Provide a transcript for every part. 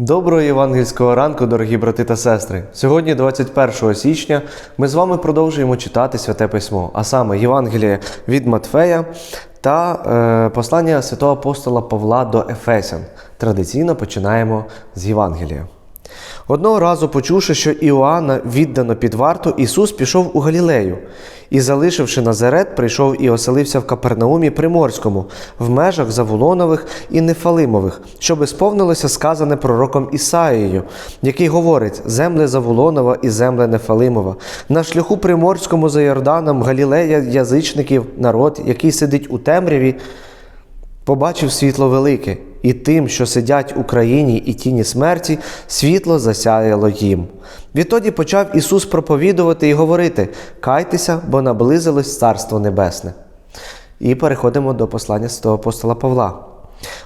Доброго євангельського ранку, дорогі брати та сестри. Сьогодні, 21 січня, ми з вами продовжуємо читати Святе Письмо, а саме Євангеліє від Матфея та е, послання святого апостола Павла до Ефесян. Традиційно починаємо з Євангелія. Одного разу, почувши, що Іоанна віддано під варту, Ісус пішов у Галілею і, залишивши Назарет, прийшов і оселився в Капернаумі Приморському, в межах Завулонових і Нефалимових, щоби сповнилося сказане пророком Ісаїєю, який говорить: земле Завулонова і земле Нефалимова. На шляху приморському за Йорданом Галілея язичників, народ, який сидить у темряві, побачив світло велике, і тим, що сидять у країні і тіні смерті, світло засяяло їм. Відтоді почав Ісус проповідувати і говорити: Кайтеся, бо наблизилось Царство Небесне. І переходимо до послання святого апостола Павла.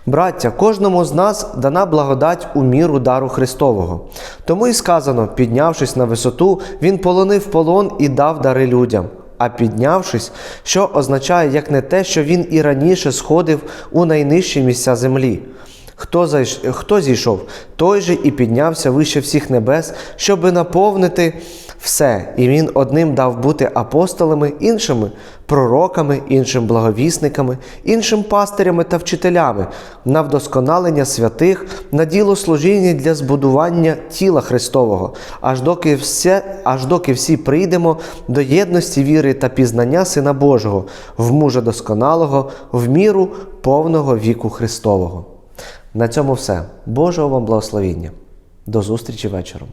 Браття, кожному з нас дана благодать у міру дару Христового. Тому і сказано, піднявшись на висоту, Він полонив полон і дав дари людям. А піднявшись, що означає як не те, що він і раніше сходив у найнижчі місця землі. Хто, зайш... Хто зійшов, той же і піднявся вище всіх небес, щоби наповнити все. І він одним дав бути апостолами, іншими пророками, іншим благовісниками, іншим пастирями та вчителями, на вдосконалення святих, на діло служіння для збудування тіла Христового, аж доки, все, аж доки всі прийдемо до єдності віри та пізнання Сина Божого, в мужа досконалого, в міру повного віку Христового. На цьому все. Божого вам благословіння. До зустрічі вечором.